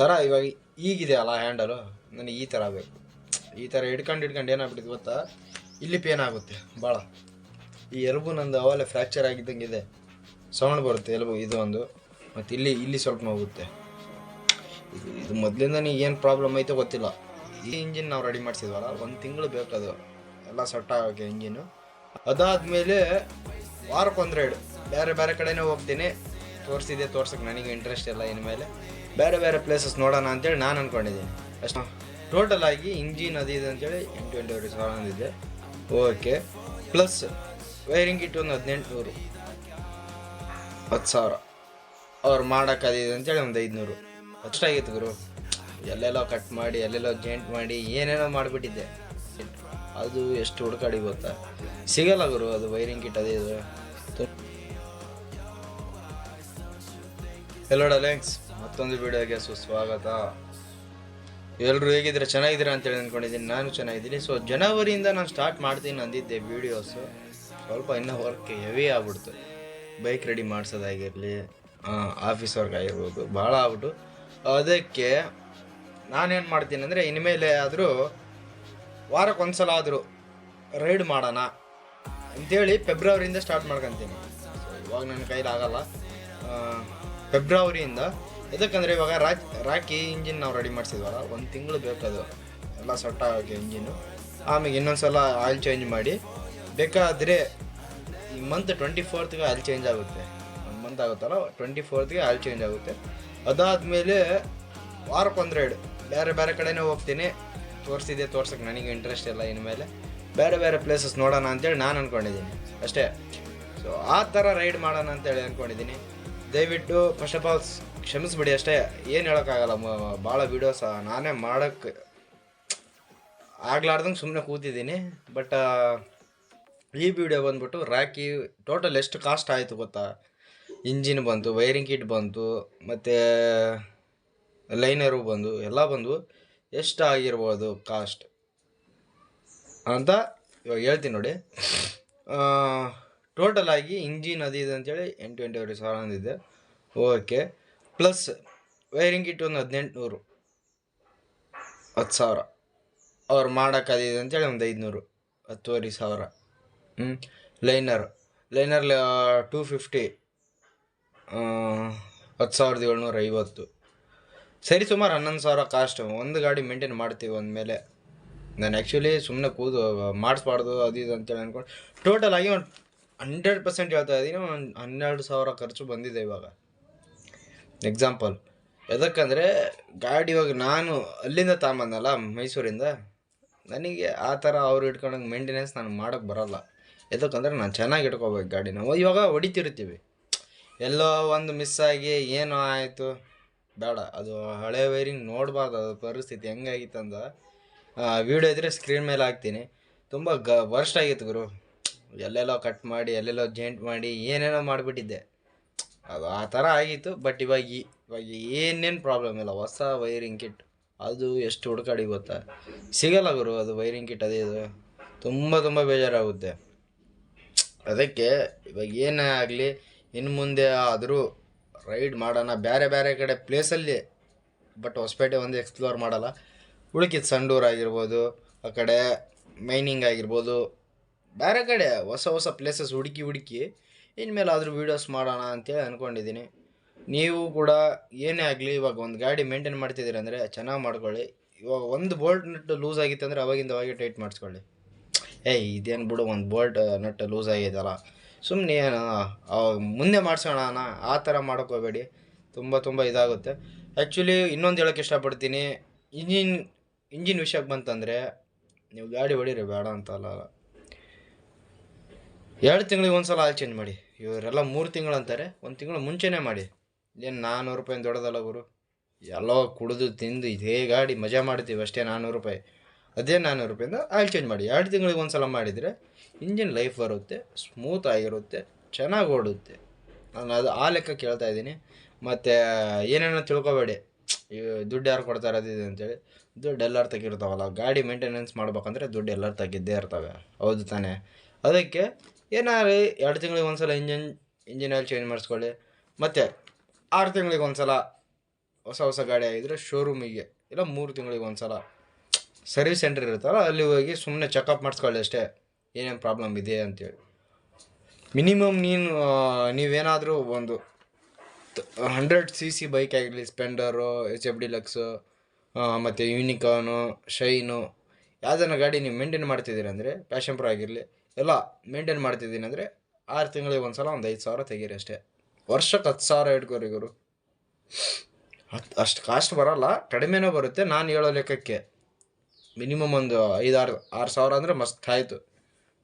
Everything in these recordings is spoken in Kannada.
ಥರ ಇವಾಗ ಈಗಿದೆ ಅಲ್ಲ ಹ್ಯಾಂಡಲು ನನಗೆ ಈ ಥರ ಬೇಕು. ಈ ಥರ ಹಿಡ್ಕೊಂಡು ಹಿಡ್ಕೊಂಡು ಏನಾಗ್ಬಿಟ್ಟಿದೆ ಗೊತ್ತಾ? ಇಲ್ಲಿ ಪೇನ್ ಆಗುತ್ತೆ ಭಾಳ ಈ ಎಲುಬು ನಂದು ಅವಲ್ಲೇ ಫ್ರ್ಯಾಕ್ಚರ್ ಆಗಿದ್ದಂಗೆ ಇದೆ. ಸೌಂಡ್ ಬರುತ್ತೆ ಎಲುಬು, ಇದು ಒಂದು. ಮತ್ತು ಇಲ್ಲಿ ಇಲ್ಲಿ ಸ್ವಲ್ಪ ಹೋಗುತ್ತೆ. ಇದು ಇದು ಮೊದಲಿಂದ ಏನು ಪ್ರಾಬ್ಲಮ್ ಐತೋ ಗೊತ್ತಿಲ್ಲ. ಈ ಇಂಜಿನ್ ನಾವು ರೆಡಿ ಮಾಡಿಸಿದ್ವಲ್ಲ, ಒಂದು ತಿಂಗಳು ಬೇಕದು ಎಲ್ಲ ಸೆಟ್ ಆಗೋಕ್ಕೆ ಇಂಜಿನ್ನು ಅದಾದಮೇಲೆ ವಾರಕ್ಕೊಂದೆರಡು. ಬೇರೆ ಬೇರೆ ಕಡೆನೇ ಹೋಗ್ತೀನಿ. ತೋರಿಸಿದೆ ತೋರ್ಸಕ್ಕೆ ನನಗೆ ಇಂಟ್ರೆಸ್ಟ್ ಇಲ್ಲ ಇನ್ಮೇಲೆ. ಬೇರೆ ಬೇರೆ ಪ್ಲೇಸಸ್ ನೋಡೋಣ ಅಂತೇಳಿ ನಾನು ಅಂದ್ಕೊಂಡಿದ್ದೀನಿ ಅಷ್ಟು. ಟೋಟಲ್ ಆಗಿ ಇಂಜಿನ್ ಅದು ಇದು ಅಂತೇಳಿ ಎಂಟು ಎಂಟೂವರೆ ಸಾವಿರ ಅಂದಿದ್ದೆ ಓಕೆ ಪ್ಲಸ್ ವೈರಿಂಗ್ ಇಟ್ಟು ಒಂದು ಹದಿನೆಂಟುನೂರು. ಹತ್ತು ಸಾವಿರ. ಅವ್ರು ಮಾಡೋಕ್ಕಾದಿದೆ ಅಂತೇಳಿ ಒಂದು ಐದುನೂರು. ಅಷ್ಟಾಗಿತ್ತು ಗುರು. ಎಲ್ಲೆಲ್ಲೋ ಕಟ್ ಮಾಡಿ, ಎಲ್ಲೆಲ್ಲೋ ಜೇಂಟ್ ಮಾಡಿ, ಏನೇನೋ ಮಾಡಿಬಿಟ್ಟಿದ್ದೆ. ಅದು ಎಷ್ಟು ಹುಡುಕಾಡಿ ಗೊತ್ತಾ? ಸಿಗಲ್ಲ ಗುರು ಅದು ವೈರಿಂಗ್ ಕಿಟ್ ಅದೇ ಇದು. ಹೆಲೋ ಡಲೆಂಗ್ಸ್ ಮತ್ತೊಂದು ವಿಡಿಯೋಗೆ ಸುಸ್ವಾಗತ. ಎಲ್ಲರೂ ಹೇಗಿದ್ರೆ ಚೆನ್ನಾಗಿದ್ದೀರಾ ಅಂತೇಳಿ ಅಂದ್ಕೊಂಡಿದ್ದೀನಿ. ನಾನು ಚೆನ್ನಾಗಿದ್ದೀನಿ. ಸೊ ಜನವರಿಯಿಂದ ನಾನು ಸ್ಟಾರ್ಟ್ ಮಾಡ್ತೀನಿ ಅಂದಿದ್ದೆ ವೀಡಿಯೋಸು ಸ್ವಲ್ಪ ಇನ್ನೂ ವರ್ಕ್ ಹೆವಿ ಆಗ್ಬಿಡ್ತು. ಬೈಕ್ ರೆಡಿ ಮಾಡಿಸೋದಾಗಿರಲಿ ಆಫೀಸ್ ವರ್ಕ್ ಆಗಿರ್ಬೋದು, ಭಾಳ ಆಗ್ಬಿಟ್ಟು. ಅದಕ್ಕೆ ನಾನೇನು ಮಾಡ್ತೀನಿ ಅಂದರೆ, ಇನ್ಮೇಲೆ ಆದರೂ ವಾರಕ್ಕೆ ಒಂದು ಸಲ ಆದರೂ ರೈಡ್ ಮಾಡೋಣ ಅಂತೇಳಿ ಫೆಬ್ರವರಿಯಿಂದ ಸ್ಟಾರ್ಟ್ ಮಾಡ್ಕೊತೀನಿ. ಇವಾಗ ನನ್ನ ಕೈಲಾಗಲ್ಲ. ಫೆಬ್ರವರಿಯಿಂದ ಎದಕ್ಕಂದರೆ ಇವಾಗ ರಾಕ್, ರಾಕಿ ಇಂಜಿನ್ ನಾವು ರೆಡಿ ಮಾಡಿಸಿದ್ವಲ್ಲ, ಒಂದು ತಿಂಗಳು ಬೇಕದು. ಎಲ್ಲ ಸೆಟ್ ಆಗೋಕ್ಕೆ ಇಂಜಿನ್ನು ಆಮೇಲೆ ಇನ್ನೊಂದು ಸಲ ಆಯಿಲ್ ಚೇಂಜ್ ಮಾಡಿ. ಬೇಕಾದರೆ ಈ ಮಂತ್ ಟ್ವೆಂಟಿ ಫೋರ್ತ್ಗೆ ಆಯಿಲ್ ಚೇಂಜ್ ಆಗುತ್ತೆ. ಒಂದು ಮಂತ್ ಆಗುತ್ತಲ್ಲ ಟ್ವೆಂಟಿ ಫೋರ್ತ್ಗೆ ಆಯಿಲ್ ಚೇಂಜ್ ಆಗುತ್ತೆ. ಅದಾದಮೇಲೆ ವಾರಕ್ಕೊಂದೆರಡು ಬೇರೆ ಬೇರೆ ಕಡೆನೇ ಹೋಗ್ತೀನಿ. ತೋರಿಸಿದೆ ತೋರ್ಸಕ್ಕೆ ನನಗೆ ಇಂಟ್ರೆಸ್ಟ್ ಇಲ್ಲ ಇನ್ಮೇಲೆ. ಬೇರೆ ಬೇರೆ ಪ್ಲೇಸಸ್ ನೋಡೋಣ ಅಂತೇಳಿ ನಾನು ಅಂದ್ಕೊಂಡಿದ್ದೀನಿ ಅಷ್ಟೇ. ಸೊ ಆ ಥರ ರೈಡ್ ಮಾಡೋಣ ಅಂತೇಳಿ ಅಂದ್ಕೊಂಡಿದ್ದೀನಿ ದಯವಿಟ್ಟು ಫಸ್ಟ್ ಆಫ್ ಆಲ್ ಕ್ಷಮಿಸ್ಬಿಡಿ ಅಷ್ಟೇ. ಏನು ಹೇಳೋಕ್ಕಾಗಲ್ಲ ಭಾಳ ವೀಡಿಯೋಸ್ ನಾನೇ ಮಾಡೋಕ್ಕೆ ಆಗ್ಲಾರ್ದಂಗೆ ಸುಮ್ಮನೆ ಕೂತಿದ್ದೀನಿ. ಬಟ್ ಈ ವಿಡಿಯೋ ಬಂದ್ಬಿಟ್ಟು ರ್ಯಾಕಿ ಟೋಟಲ್ ಎಷ್ಟು ಕಾಸ್ಟ್ ಆಯಿತು ಗೊತ್ತಾ? ಇಂಜಿನ್ ಬಂತು ವೈರಿಂಗ್ ಕಿಟ್ ಬಂತು, ಮತ್ತು ಲೈನರು ಬಂದು, ಎಲ್ಲ ಬಂದು ಎಷ್ಟು ಆಗಿರ್ಬೋದು ಕಾಸ್ಟ್ ಅಂತ ಇವಾಗ ಹೇಳ್ತೀನಿ ನೋಡಿ. ಟೋಟಲ್ ಆಗಿ ಇಂಜಿನ್ ಅದು ಇದೆ ಅಂತೇಳಿ ಎಂಟು ಎಂಟೂವರೆ ಸಾವಿರ ಅಂದಿದೆ. ಓಕೆ ಪ್ಲಸ್ ವೈರಿಂಗ್ ಇಟ್ಟು ಒಂದು ಹದಿನೆಂಟುನೂರು. ಹತ್ತು ಸಾವಿರ. ಅವ್ರು ಮಾಡೋಕ್ಕಾದಿದೆ ಅಂತೇಳಿ ಒಂದು ಐದುನೂರು. ಹತ್ತುವರೆ ಸಾವಿರ. ಹ್ಞೂ ಲೈನರ್. ಲೈನರ್ ಟೂ ಫಿಫ್ಟಿ ಹತ್ತು ಸಾವಿರದ ಏಳ್ನೂರ ಐವತ್ತು ಸರಿ ಸುಮಾರು ಹನ್ನೊಂದು ಸಾವಿರ ಕಾಸ್ಟ್ ಒಂದು ಗಾಡಿ ಮೇಂಟೈನ್ ಮಾಡ್ತೀವಿ ಅಂದಮೇಲೆ ನಾನು ಆ್ಯಕ್ಚುಲಿ ಸುಮ್ಮನೆ ಕೂದು, ಮಾಡಿಸ್ಬಾರ್ದು, ಅದು ಇದು ಅಂತೇಳಿ ಅಂದ್ಕೊಂಡು ಟೋಟಲ್ ಆಗಿ ಒಂದು ಹಂಡ್ರೆಡ್ ಪರ್ಸೆಂಟ್ ಹೇಳ್ತಾ ಇದ್ದೀನಿ ಒಂದು ಹನ್ನೆರಡು ಸಾವಿರ ಖರ್ಚು ಬಂದಿದೆ ಇವಾಗ. ಎಕ್ಸಾಂಪಲ್ ಎದಕ್ಕಂದರೆ, ಗಾಡಿ ಇವಾಗ ನಾನು ಅಲ್ಲಿಂದ ತಗೊಂಬಂದಲ್ಲ, ಮೈಸೂರಿಂದ. ನನಗೆ ಆ ಥರ ಅವ್ರು ಇಟ್ಕೊಂಡಂಗೆ ಮೇಂಟೆನೆನ್ಸ್ ನಾನು ಮಾಡೋಕ್ಕೆ ಬರೋಲ್ಲ. ಎದಕ್ಕಂದ್ರೆ, ನಾನು ಚೆನ್ನಾಗಿ ಇಟ್ಕೋಬೇಕು ಗಾಡಿನ. ಇವಾಗ ಹೊಡಿತಿರ್ತೀವಿ. ಎಲ್ಲೋ ಒಂದು ಮಿಸ್ ಆಗಿ ಏನೋ ಆಯಿತು. ಬೇಡ, ಅದು ಹಳೆ ವೈರಿಂಗ್ ನೋಡಬಾರ್ದು, ಅದು ಪರಿಸ್ಥಿತಿ ಹೆಂಗಾಗಿತ್ತಂದ ವಿಡಿಯೋ ಇದ್ದರೆ ಸ್ಕ್ರೀನ್ ಮೇಲೆ ಹಾಕ್ತೀನಿ. ತುಂಬ ಗ ವರ್ಸ್ಟ್ ಆಗಿತ್ತು ಗುರು. ಎಲ್ಲೆಲ್ಲೋ ಕಟ್ ಮಾಡಿ, ಎಲ್ಲೆಲ್ಲೋ ಜೇಂಟ್ ಮಾಡಿ, ಏನೇನೋ ಮಾಡಿಬಿಟ್ಟಿದ್ದೆ. ಅದು ಆ ಥರ ಆಗಿತ್ತು. ಬಟ್ ಇವಾಗ ಇವಾಗ ಏನೇನು ಪ್ರಾಬ್ಲಮ್ ಇಲ್ಲ. ಹೊಸ ವೈರಿಂಗ್ ಕಿಟ್ ಅದು ಎಷ್ಟು ಹುಡುಕಾಡಿ ಗೊತ್ತಾ? ಸಿಗಲ್ಲ ಗುರು, ಅದು ವೈರಿಂಗ್ ಕಿಟ್ ಅದೇ ಇದು. ತುಂಬ ತುಂಬ ಬೇಜಾರಾಗುತ್ತೆ. ಅದಕ್ಕೆ ಇವಾಗ ಏನೇ ಆಗಲಿ ಇನ್ನು ಮುಂದೆ ಆದರೂ ರೈಡ್ ಮಾಡೋಣ. ಬೇರೆ ಬೇರೆ ಕಡೆ ಪ್ಲೇಸಲ್ಲಿ ಬಟ್ ಹೊಸಪೇಟೆ ಒಂದು ಎಕ್ಸ್ಪ್ಲೋರ್ ಮಾಡಲ್ಲ. ಉಳುಕಿದ ಸಂಡೂರು ಆಗಿರ್ಬೋದು, ಆ ಕಡೆ ಮೈನಿಂಗ್ ಆಗಿರ್ಬೋದು. ಬೇರೆ ಕಡೆ ಹೊಸ ಹೊಸ ಪ್ಲೇಸಸ್ ಹುಡುಕಿ ಹುಡುಕಿ ಇನ್ಮೇಲೆ ಆದರೂ ವೀಡಿಯೋಸ್ ಮಾಡೋಣ ಅಂತೇಳಿ ಅಂದ್ಕೊಂಡಿದ್ದೀನಿ ನೀವು ಕೂಡ ಏನೇ ಆಗಲಿ, ಇವಾಗ ಒಂದು ಗಾಡಿ ಮೇಂಟೈನ್ ಮಾಡ್ತಿದ್ದೀರಿ ಅಂದರೆ ಚೆನ್ನಾಗಿ ಮಾಡ್ಕೊಳ್ಳಿ. ಇವಾಗ ಒಂದು ಬೋಲ್ಟ್ ನಟ್ ಲೂಸ್ ಆಗಿತ್ತು ಅಂದರೆ ಅವಾಗಿಂದ ಅವಾಗೆ ಟೈಟ್ ಮಾಡಿಸ್ಕೊಳ್ಳಿ. ಏಯ್ ಇದೇನು ಬಿಡು, ಒಂದು ಬೋಲ್ಟ್ ನಟ್ಟು ಲೂಸ್ ಆಗಿದೆಯಲ್ಲ. ಸುಮ್ಮನೆ ಏನು ಮುಂದೆ ಮಾಡಿಸೋಣ ಆ ಥರ ಮಾಡೋಕ್ಕೋಗಬೇಡಿ ತುಂಬ ತುಂಬ ಇದಾಗುತ್ತೆ. ಆ್ಯಕ್ಚುಲಿ ಇನ್ನೊಂದು ಹೇಳೋಕ್ಕೆ ಇಷ್ಟಪಡ್ತೀನಿ. ಇಂಜಿನ್ ಇಂಜಿನ್ ವಿಷಯಕ್ಕೆ ಬಂತಂದರೆ ನೀವು ಗಾಡಿ ಹೊಡೀರಿ, ಬೇಡ ಅಂತಲ್ಲ ಎರಡು ತಿಂಗಳಿಗೆ ಒಂದು ಸಲ ಆಯಿಲ್ ಚೇಂಜ್ ಮಾಡಿ. ಇವರೆಲ್ಲ ಮೂರು ತಿಂಗಳು ಅಂತಾರೆ. ಒಂದು ತಿಂಗಳು ಮುಂಚೆನೇ ಮಾಡಿ. ಏನು ನಾನ್ನೂರು ರೂಪಾಯಿ ದೊಡ್ಡದಲ್ಲ ಗುರು. ಎಲ್ಲೋ ಕುಡಿದು ತಿಂದು ಇದೇ ಗಾಡಿ ಮಜಾ ಮಾಡ್ತೀವಿ ಅಷ್ಟೇ ನಾನ್ನೂರು ರೂಪಾಯಿ. ಅದೇ ನಾನ್ನೂರು ರೂಪಾಯಿಂದ ಆಯಿಲ್ ಚೇಂಜ್ ಮಾಡಿ. ಎರಡು ತಿಂಗಳಿಗೆ ಒಂದು ಸಲ ಮಾಡಿದರೆ ಇಂಜಿನ್ ಲೈಫ್ ಬರುತ್ತೆ, ಸ್ಮೂತ್ ಆಗಿರುತ್ತೆ, ಚೆನ್ನಾಗಿ ಓಡುತ್ತೆ. ನಾನು ಅದು ಆ ಲೆಕ್ಕ ಕೇಳ್ತಾ ಇದ್ದೀನಿ. ಮತ್ತು ಏನೇನೋ ತಿಳ್ಕೊಬೇಡಿ. ದುಡ್ಡು ಯಾರು ಕೊಡ್ತಾರೆ ಅದು ಅಂತೇಳಿ. ದುಡ್ಡು ಎಲ್ಲರೂ ತಗಿರ್ತಾವಲ್ಲ, ಗಾಡಿ ಮೇಂಟೆನೆನ್ಸ್ ಮಾಡ್ಬೇಕಂದ್ರೆ ದುಡ್ಡು ಎಲ್ಲರೂ ತಗಿದ್ದೇ ಇರ್ತವೆ. ಹೌದು ತಾನೇ. ಅದಕ್ಕೆ ಏನಾದ್ರು ಎರಡು ತಿಂಗಳಿಗೆ ಒಂದು ಸಲ ಇಂಜಿನ್ ಇಂಜಿನ್ ಆಯಿಲ್ ಚೇಂಜ್ ಮಾಡಿಸ್ಕೊಳ್ಳಿ. ಮತ್ತು ಆರು ತಿಂಗಳಿಗೆ ಒಂದು ಸಲ ಹೊಸ ಹೊಸ ಗಾಡಿ ಆಗಿದ್ರೆ ಶೋರೂಮಿಗೆ ಇಲ್ಲ ಮೂರು ತಿಂಗಳಿಗೆ ಒಂದು ಸಲ ಸರ್ವಿಸ್ ಸೆಂಟರ್ ಇರುತ್ತಲ್ಲ, ಅಲ್ಲಿ ಹೋಗಿ ಸುಮ್ಮನೆ ಚೆಕಪ್ ಮಾಡಿಸ್ಕೊಳ್ಳಿ ಅಷ್ಟೇ. ಏನೇನು ಪ್ರಾಬ್ಲಮ್ ಇದೆ ಅಂತೇಳಿ. ಮಿನಿಮಮ್ ನೀನು ನೀವೇನಾದರೂ ಒಂದು ಹಂಡ್ರೆಡ್ ಸಿ ಸಿ ಬೈಕ್ ಆಗಿರಲಿ ಸ್ಪೆಂಡರು ಎಚ್ ಎಫ್ ಡಿಲಕ್ಸು ಮತ್ತು ಯೂನಿಕಾನು ಶೈನು ಯಾವುದನ್ನ ಗಾಡಿ ನೀವು ಮೇಂಟೈನ್ ಮಾಡ್ತಿದ್ದೀರಿ ಅಂದರೆ ಪ್ಯಾಷನ್ ಪ್ರೋ ಆಗಿರಲಿ ಎಲ್ಲ ಮೇಂಟೈನ್ ಮಾಡ್ತಿದ್ದೀನಿ ಅಂದರೆ ಆರು ತಿಂಗಳಿಗೆ ಒಂದು ಸಲ ಒಂದು ಐದು ಸಾವಿರ ತೆಗೀರಿ ಅಷ್ಟೇ. ವರ್ಷಕ್ಕೆ ಹತ್ತು ಸಾವಿರ ಇಟ್ಕೋರಿ ಗುರು. ಹತ್ತು ಅಷ್ಟು ಕಾಸ್ಟ್ ಬರೋಲ್ಲ, ಕಡಿಮೆನೂ ಬರುತ್ತೆ. ನಾನು ಹೇಳೋ ಲೆಕ್ಕಕ್ಕೆ ಮಿನಿಮಮ್ ಒಂದು ಐದು ಆರು ಆರು ಸಾವಿರ ಅಂದರೆ ಮಸ್ತ್ ಆಯಿತು.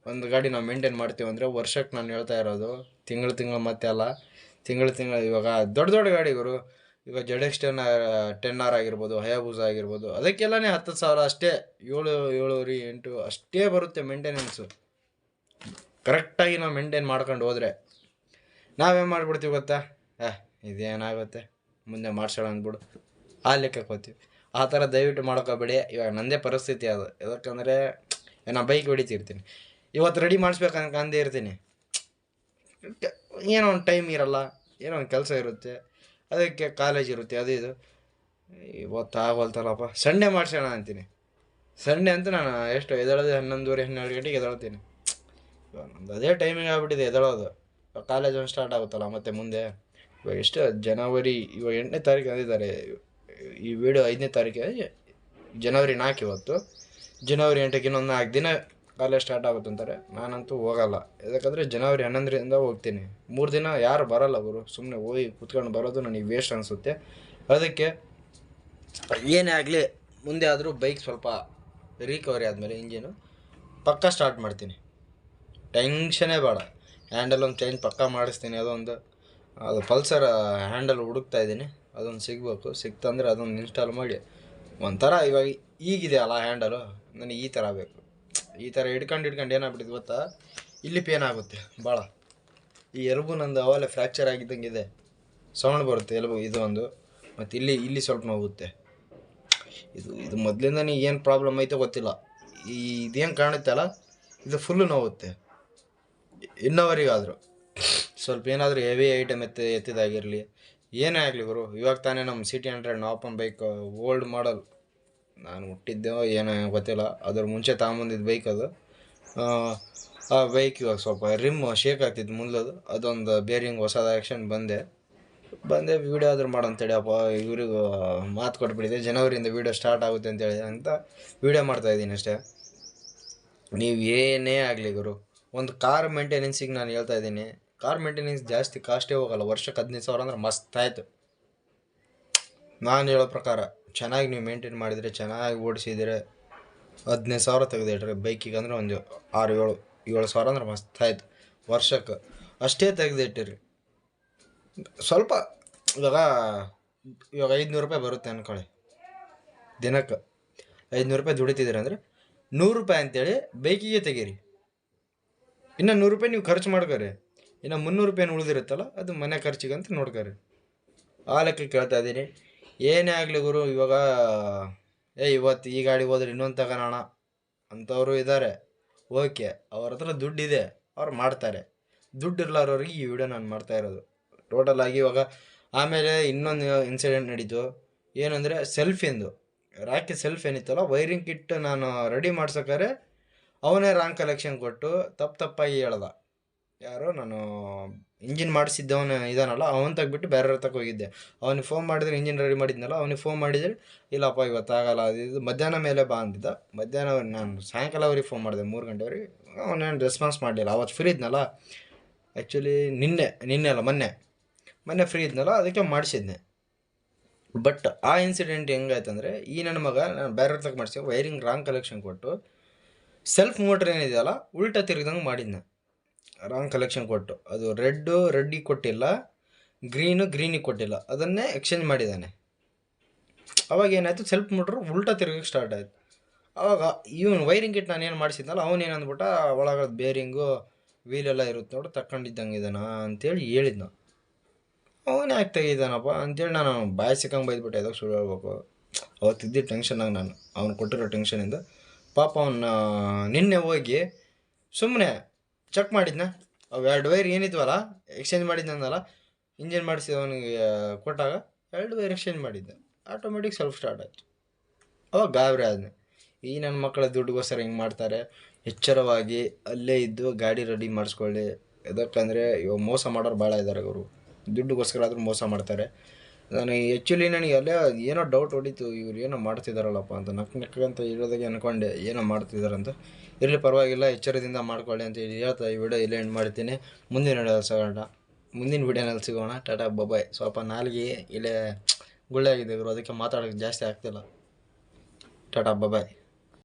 ಒಂದು ಗಾಡಿ ನಾವು ಮೇಂಟೈನ್ ಮಾಡ್ತೀವಿ ಅಂದರೆ ವರ್ಷಕ್ಕೆ ನಾನು ಹೇಳ್ತಾ ಇರೋದು, ತಿಂಗಳು ತಿಂಗಳು ಮತ್ತೆ ಅಲ್ಲ, ತಿಂಗಳು ತಿಂಗಳು ಇವಾಗ ದೊಡ್ಡ ದೊಡ್ಡ ಗಾಡಿಗಳು ಇವಾಗ Z X ten ten R ಆಗಿರ್ಬೋದು ಹಯಾಬೂಸ ಆಗಿರ್ಬೋದು, ಅದಕ್ಕೆಲ್ಲನೇ ಹತ್ತು ಸಾವಿರ ಅಷ್ಟೇ, ಏಳು, ಏಳುವರೆ ಎಂಟು ಅಷ್ಟೇ ಬರುತ್ತೆ ಮೇಂಟೆನೆನ್ಸು ಕರೆಕ್ಟಾಗಿ ನಾವು ಮೇಂಟೈನ್ ಮಾಡ್ಕೊಂಡು ಹೋದರೆ ನಾವೇನು ಮಾಡ್ಬಿಡ್ತೀವಿ ಗೊತ್ತಾ? ಏ ಇದೇನಾಗುತ್ತೆ? ಮುಂದೆ ಮಾಡ್ಸೋಣ ಅಂದ್ಬಿಡು. ಆ ಲೆಕ್ಕಕ್ಕೆ ಹೋಗ್ತೀವಿ. ಆ ಥರ ದಯವಿಟ್ಟು ಮಾಡ್ಕೋಬೇಡಿ. ಇವಾಗ ನನ್ನದೇ ಪರಿಸ್ಥಿತಿ ಅದು. ಯಾಕಂದರೆ ನಾನು ಬೈಕ್ ಹೊಡಿತಿರ್ತೀನಿ. ಇವತ್ತು ರೆಡಿ ಮಾಡಿಸ್ಬೇಕಂತ ಅಂದೇ ಇರ್ತೀನಿ. ಏನೋ ಒಂದು ಟೈಮ್ ಇರಲ್ಲ. ಏನೋ ಒಂದು ಕೆಲಸ ಇರುತ್ತೆ. ಅದಕ್ಕೆ ಕಾಲೇಜ್ ಇರುತ್ತೆ, ಅದು ಇದು. ಇವತ್ತು ಆಗೋಲ್ತಲ್ಲಪ್ಪ ಸಂಡೇ ಮಾಡ್ಸೋಣ ಅಂತೀನಿ. ಸಂಡೇ ಅಂತ ನಾನು ಎಷ್ಟು ಎದ್ದೇಳೋದು ಹನ್ನೊಂದುವರೆ, ಹನ್ನೆರಡು ಗಂಟೆಗೆ ಎದ್ದೇಳ್ತೀನಿ. ಇವಾಗ ನಮ್ದು ಅದೇ ಟೈಮಿಂಗ್ ಆಗ್ಬಿಟ್ಟಿದೆ, ಎದಳೋದು. ಕಾಲೇಜ್ ಒಂದು ಸ್ಟಾರ್ಟ್ ಆಗುತ್ತಲ್ಲ, ಮತ್ತೆ ಮುಂದೆ. ಇವಾಗ ಎಷ್ಟು ಜನವರಿ, ಇವಾಗ ಎಂಟನೇ ತಾರೀಕು ಅಂದಿದ್ದಾರೆ. ಈ ವಿಡಿಯೋ ಐದನೇ ತಾರೀಕು ಜನವರಿ ನಾಲ್ಕು ಇವತ್ತು. ಜನವರಿ ಎಂಟಕ್ಕೆ ಇನ್ನೊಂದು ನಾಲ್ಕು ದಿನ ಕಾಲೇಜ್ ಸ್ಟಾರ್ಟ್ ಆಗುತ್ತೆ ಅಂತಾರೆ. ನಾನಂತೂ ಹೋಗಲ್ಲ. ಯಾಕಂದರೆ ಜನವರಿ ಹನ್ನೊಂದರಿಂದ ಹೋಗ್ತೀನಿ. ಮೂರು ದಿನ ಯಾರು ಬರಲ್ಲ ಅವರು. ಸುಮ್ಮನೆ ಹೋಗಿ ಕುತ್ಕೊಂಡು ಬರೋದು ನನಗೆ ವೇಸ್ಟ್ ಅನಿಸುತ್ತೆ. ಅದಕ್ಕೆ ಏನೇ ಆಗಲಿ, ಮುಂದೆ ಆದರೂ ಬೈಕ್ ಸ್ವಲ್ಪ ರಿಕವರಿ ಆದಮೇಲೆ ಇಂಜಿನು ಪಕ್ಕ ಸ್ಟಾರ್ಟ್ ಮಾಡ್ತೀನಿ. ಟೆನ್ಷನೇ ಬೇಡ. ಹ್ಯಾಂಡಲ್ ಒಂದು ಚೇಂಜ್ ಪಕ್ಕ ಮಾಡಿಸ್ತೀನಿ, ಅದೊಂದು, ಅದು ಪಲ್ಸರ್ ಹ್ಯಾಂಡಲ್ ಹುಡುಕ್ತಾ ಇದ್ದೀನಿ, ಅದೊಂದು ಸಿಗಬೇಕು. ಸಿಕ್ತಂದ್ರೆ ಅದೊಂದು ಇನ್ಸ್ಟಾಲ್ ಮಾಡಿ. ಒಂಥರ ಇವಾಗ ಈಗಿದೆ ಅಲ್ಲ ಹ್ಯಾಂಡಲು, ನನಗೆ ಈ ಥರ ಬೇಕು. ಈ ಥರ ಹಿಡ್ಕೊಂಡು ಹಿಡ್ಕೊಂಡು ಏನಾಗ್ಬಿಟ್ಟಿದೆ ಗೊತ್ತಾ? ಇಲ್ಲಿ ಪೇನ್ ಆಗುತ್ತೆ, ಭಾಳ. ಈ ಎಲುಬು ನಂದು ಅವಾಗಲೇ ಫ್ರ್ಯಾಕ್ಚರ್ ಆಗಿದ್ದಂಗೆ ಇದೆ. ಸೌಂಡ್ ಬರುತ್ತೆ ಎಲ್ಬು, ಇದು ಒಂದು. ಮತ್ತು ಇಲ್ಲಿ ಇಲ್ಲಿ ಸ್ವಲ್ಪ ನೋಗುತ್ತೆ ಇದು ಇದು ಮೊದಲಿಂದನೇ ಏನು ಪ್ರಾಬ್ಲಮ್ ಐತೆ ಗೊತ್ತಿಲ್ಲ. ಈ, ಇದೇನು ಕಾಣುತ್ತಲ್ಲ ಇದು ಫುಲ್ಲು ನೋವುತ್ತೆ ಇನ್ನವರಿಗಾದರೂ. ಸ್ವಲ್ಪ ಏನಾದರೂ ಹೆವಿ ಐಟಮ್ ಎತ್ತಿ ಎತ್ತಿದಾಗಿರಲಿ. ಏನೇ ಆಗಲಿ ಗುರು ಇವಾಗ ತಾನೇ ನಮ್ಮ ಸಿಟಿ ಹಂಡ್ರೆಡ್ ನಾಪನ್ ಬೈಕ್ ಓಲ್ಡ್ ಮಾಡಲ್ ನಾನು ಹುಟ್ಟಿದ್ದೋ ಏನೋ ಗೊತ್ತಿಲ್ಲ. ಅದ್ರ ಮುಂಚೆ ತಗೊಂಬಂದಿದ್ದು ಬೈಕ್ ಅದು. ಆ, ಬೈಕ್ ಇವಾಗ ಸ್ವಲ್ಪ ರಿಮ್ ಶೇಕ್ ಆಗ್ತಿತ್ತು ಮುಂದದು ಅದೊಂದು ಬೇರಿಂಗ್ ಹೊಸದ ಆ್ಯಕ್ಷನ್ ಬಂದೆ. ಬಂದೆ ವೀಡಿಯೋ ಆದರೂ ಮಾಡಂತೇಳಿ ಅಪ್ಪ. ಇವ್ರಿಗೂ ಮಾತು ಕೊಟ್ಬಿಟ್ಟಿದೆ ಜನವರಿಯಿಂದ ವೀಡಿಯೋ ಸ್ಟಾರ್ಟ್ ಆಗುತ್ತೆ ಅಂತೇಳಿ ಅಂತ ವೀಡಿಯೋ ಮಾಡ್ತಾಯಿದ್ದೀನಿ ಅಷ್ಟೇ. ನೀವು ಏನೇ ಆಗಲಿ ಗುರು ಒಂದು ಕಾರ್ ಮೇಂಟೆನೆನ್ಸಿಗೆ ನಾನು ಹೇಳ್ತಾ ಇದ್ದೀನಿ. ಕಾರ್ ಮೇಂಟೆನೆನ್ಸ್ ಜಾಸ್ತಿ ಕಾಸ್ಟೇ ಹೋಗಲ್ಲ. ವರ್ಷಕ್ಕೆ ಹದಿನೈದು ಸಾವಿರ ಅಂದ್ರೆ ಮಸ್ತ್ ಆಯಿತು. ನಾನು ಹೇಳೋ ಪ್ರಕಾರ, ಚೆನ್ನಾಗಿ ನೀವು ಮೇಂಟೈನ್ ಮಾಡಿದರೆ, ಚೆನ್ನಾಗಿ ಓಡಿಸಿದರೆ ಹದಿನೈದು ಸಾವಿರ ತೆಗೆದಿಟ್ರಿ ಬೈಕಿಗೆ ಅಂದ್ರೆ ಒಂದು ಆರು ಏಳು ಏಳು ಸಾವಿರ ಅಂದ್ರೆ ಮಸ್ತ್ ಆಯಿತು. ವರ್ಷಕ್ಕೆ ಅಷ್ಟೇ ತೆಗೆದಿಟ್ಟಿರಿ. ಸ್ವಲ್ಪ, ಇವಾಗ ಇವಾಗ ಐದುನೂರು ರೂಪಾಯಿ ಬರುತ್ತೆ ಅನ್ಕೊಳ್ಳಿ. ದಿನಕ್ಕೆ ಐದುನೂರು ರೂಪಾಯಿ ದುಡಿತಿದ್ದೀರಿ ಅಂದರೆ ನೂರು ರೂಪಾಯಿ ಅಂತೇಳಿ ಬೈಕಿಗೆ ತೆಗೀರಿ. ಇನ್ನು ನೂರು ರೂಪಾಯಿ ನೀವು ಖರ್ಚು ಮಾಡ್ಕೊರಿ. ಇನ್ನು ಮುನ್ನೂರು ರೂಪಾಯಿ ಉಳಿದಿರುತ್ತಲ್ಲ, ಅದು ಮನೆ ಖರ್ಚಿಗೆ ಅಂತ ನೋಡ್ಕೊರಿ. ಆ ಲೆಕ್ಕ ಕೇಳ್ತಾ ಇದ್ದೀನಿ. ಏನೇ ಆಗಲಿ ಗುರು, ಇವಾಗ, ಏ, ಇವತ್ತು ಈ ಗಾಡಿ ಹೋದ್ರೆ ಇನ್ನೊಂದು ತಗೋಣ ಅಂಥವರು ಇದ್ದಾರೆ ಓಕೆ, ಅವ್ರ ಹತ್ರ ದುಡ್ಡಿದೆ, ಅವ್ರು ಮಾಡ್ತಾರೆ. ದುಡ್ಡು ಇರ್ಲಾರವ್ರಿಗೆ ಈ ವಿಡಿಯೋ ನಾನು ಮಾಡ್ತಾ ಇರೋದು. ಟೋಟಲ್ ಆಗಿ ಇವಾಗ, ಆಮೇಲೆ ಇನ್ನೊಂದು ಇನ್ಸಿಡೆಂಟ್ ನಡೀತು. ಏನಂದರೆ ಸೆಲ್ಫಿಂದು ರಾಕಿ ಸೆಲ್ಫ್ ಏನಿತ್ತಲ್ಲ ವೈರಿಂಗ್ ಕಿಟ್ ನಾನು ರೆಡಿ ಮಾಡ್ಸೋಕ್ಕಾರೆ ಅವನೇ ರಾಂಗ್ ಕಲೆಕ್ಷನ್ ಕೊಟ್ಟು ತಪ್ಪು ತಪ್ಪಾಗಿ ಹೇಳ್ದ. ಯಾರೋ ನಾನು ಇಂಜಿನ್ ಮಾಡಿಸಿದ್ದವನು ಇದಾನಲ್ಲ, ಅವನ ತೆಗ್ಬಿಟ್ಟು ಬೇರೆ ತಕ್ಕ ಹೋಗಿದ್ದೆ. ಅವನಿಗೆ ಫೋನ್ ಮಾಡಿದ್ರೆ ಇಂಜಿನ್ ರೆಡಿ ಮಾಡಿದ್ನಲ್ಲ, ಅವನಿಗೆ ಫೋನ್ ಮಾಡಿದರೆ, ಇಲ್ಲಪ್ಪ ಇವತ್ತಾಗಲ್ಲ ಅದು ಇದು ಮಧ್ಯಾಹ್ನ ಮೇಲೆ ಬಾ ಅಂದಿದ್ದ. ಮಧ್ಯಾಹ್ನ ನಾನು ಸಾಯಂಕಾಲ ಅವ್ರಿಗೆ ಫೋನ್ ಮಾಡಿದೆ, ಮೂರು ಗಂಟೆವರೆಗೆ ಅವನೇನು ರೆಸ್ಪಾನ್ಸ್ ಮಾಡಲಿಲ್ಲ. ಅವತ್ತು ಫ್ರೀ ಇದ್ನಲ್ಲ. ಆ್ಯಕ್ಚುಲಿ ನಿನ್ನೆ ನಿನ್ನೆ ಅಲ್ಲ, ಮೊನ್ನೆ. ಮೊನ್ನೆ ಫ್ರೀ ಇದ್ನಲ್ಲ, ಅದಕ್ಕೆ ಮಾಡಿಸಿದ್ನೆ. ಬಟ್ ಆ ಇನ್ಸಿಡೆಂಟ್ ಹೆಂಗಾಯ್ತಂದರೆ, ಈ ನನ್ನ ಮಗ ನಾನು ಬೇರೆ ತಕ್ಕ ಮಾಡಿಸಿ ವೈರಿಂಗ್ ರಾಂಗ್ ಕಲೆಕ್ಷನ್ ಕೊಟ್ಟು ಸೆಲ್ಫ್ ಮೋಟ್ರ್ ಏನಿದೆಯಲ್ಲ, ಉಲ್ಟಾ ತಿರುಗಿದಂಗೆ ಮಾಡಿದ್ನ. ರಾಂಗ್ ಕಲೆಕ್ಷನ್ ಕೊಟ್ಟು. ಅದು ರೆಡ್ಡು ರೆಡ್ಡಿಗೆ ಕೊಟ್ಟಿಲ್ಲ ಗ್ರೀನು ಗ್ರೀನಿಗೆ ಕೊಟ್ಟಿಲ್ಲ. ಅದನ್ನೇ ಎಕ್ಸ್ಚೇಂಜ್ ಮಾಡಿದ್ದಾನೆ. ಅವಾಗ ಏನಾಯಿತು ಸೆಲ್ಫ್ ಮೋಟ್ರ್ ಉಲ್ಟಾ ತಿರುಗಕ್ಕೆ ಸ್ಟಾರ್ಟ್ ಆಯಿತು. ಅವಾಗ ಇವನು ವೈರಿಂಗ್ ಕಿಟ್ ನಾನು ಏನು ಮಾಡಿಸಿದ್ನಲ್ಲ ಅವನೇನು ಅಂದ್ಬಿಟ್ಟ, ಒಳಗಡೆ ಬೇರಿಂಗು ವೀಲೆಲ್ಲ ಇರುತ್ತೆ ನೋಡು, ತಕ್ಕೊಂಡಿದ್ದಂಗೆ ಇದಾನ ಅಂತೇಳಿ ಹೇಳಿದ್ನ. ಅವನೇ ಯಾಕೆ ತೆಗಿದಾನಪ್ಪ ಅಂತೇಳಿ ನಾನು ಬಾಯಿ ಸಿಕ್ಕಂಗೆ ಬೈದ್ಬಿಟ್ಟೆ ಅದಕ್ಕೆ ಸುಳ್ಳು ಹೇಳ್ಬೇಕು ಅವತ್ತಿದ್ದ ಟೆನ್ಷನ್ನಾಗ ನಾನು, ಅವ್ನು ಕೊಟ್ಟಿರೋ ಟೆನ್ಷನಿಂದ ಪಾಪ ಅವನ್ನ ನಿನ್ನೆ ಹೋಗಿ ಸುಮ್ಮನೆ ಚೆಕ್ ಮಾಡಿದ್ನ. ಅವು ಎರಡು ವೈರ್ ಏನಿದ್ವಲ್ಲ ಎಕ್ಸ್ಚೇಂಜ್ ಮಾಡಿದ್ನಲ್ಲ ಇಂಜಿನ್ ಮಾಡಿಸಿ ಅವನಿಗೆ ಕೊಟ್ಟಾಗ ಎರಡು ವೈರ್ ಎಕ್ಸ್ಚೇಂಜ್ ಮಾಡಿದ್ದೆ ಆಟೋಮೆಟಿಕ್ ಸೆಲ್ಫ್ ಸ್ಟಾರ್ಟ್ ಆಯಿತು. ಅವಾಗ ಗಾಬರಿ ಆದ್ನೆ. ಈ ನನ್ನ ಮಕ್ಕಳ ದುಡ್ಡುಗೋಸ್ಕರ ಹಿಂಗೆ ಮಾಡ್ತಾರೆ. ಎಚ್ಚರವಾಗಿ ಅಲ್ಲೇ ಇದ್ದು ಗಾಡಿ ರೆಡಿ ಮಾಡಿಸ್ಕೊಳ್ಳಿ. ಯಾಕಂದರೆ ಇವಾಗ ಮೋಸ ಮಾಡೋರು ಭಾಳ ಇದ್ದಾರೆ ಅವರು ದುಡ್ಡುಗೋಸ್ಕರ ಆದರೂ ಮೋಸ ಮಾಡ್ತಾರೆ. ನಾನು ಆ್ಯಕ್ಚುಲಿ ನನಗೆ ಅಲ್ಲೇ ಏನೋ ಡೌಟ್ ಹೊಡಿತು, ಇವ್ರು ಏನೋ ಮಾಡ್ತಿದ್ದಾರಲ್ಲಪ್ಪ ಅಂತ, ನಕ್ ನಕ್ಕಂತ ಹೇಳೋದಾಗೆ ಅಂದ್ಕೊಂಡೆ ಏನೋ ಮಾಡ್ತಿದ್ದಾರಂತ ಇರಲಿ ಪರವಾಗಿಲ್ಲ, ಎಚ್ಚರದಿಂದ ಮಾಡ್ಕೊಳ್ಳಿ ಅಂತ ಹೇಳಿ ಹೇಳ್ತಾ ಈ ವಿಡಿಯೋ ಇಲ್ಲೇ ಎಂಡ್ ಮಾಡ್ತೀನಿ. ಮುಂದಿನ ವಿಡಿಯೋ ಸಿಗೋಣ. ಮುಂದಿನ ವಿಡಿಯೋನಲ್ಲಿ ಸಿಗೋಣ. ಟಾಟಾ ಬಬಾಯ್ ಸ್ವಲ್ಪ ನಾಲ್ಗೆ ಇಲ್ಲೇ ಗುಳ್ಳೆ ಗುರು, ಅದಕ್ಕೆ ಮಾತಾಡೋಕ್ಕೆ ಜಾಸ್ತಿ ಆಗ್ತಿಲ್ಲ. ಟಾಟಾ ಬಬಾಯ್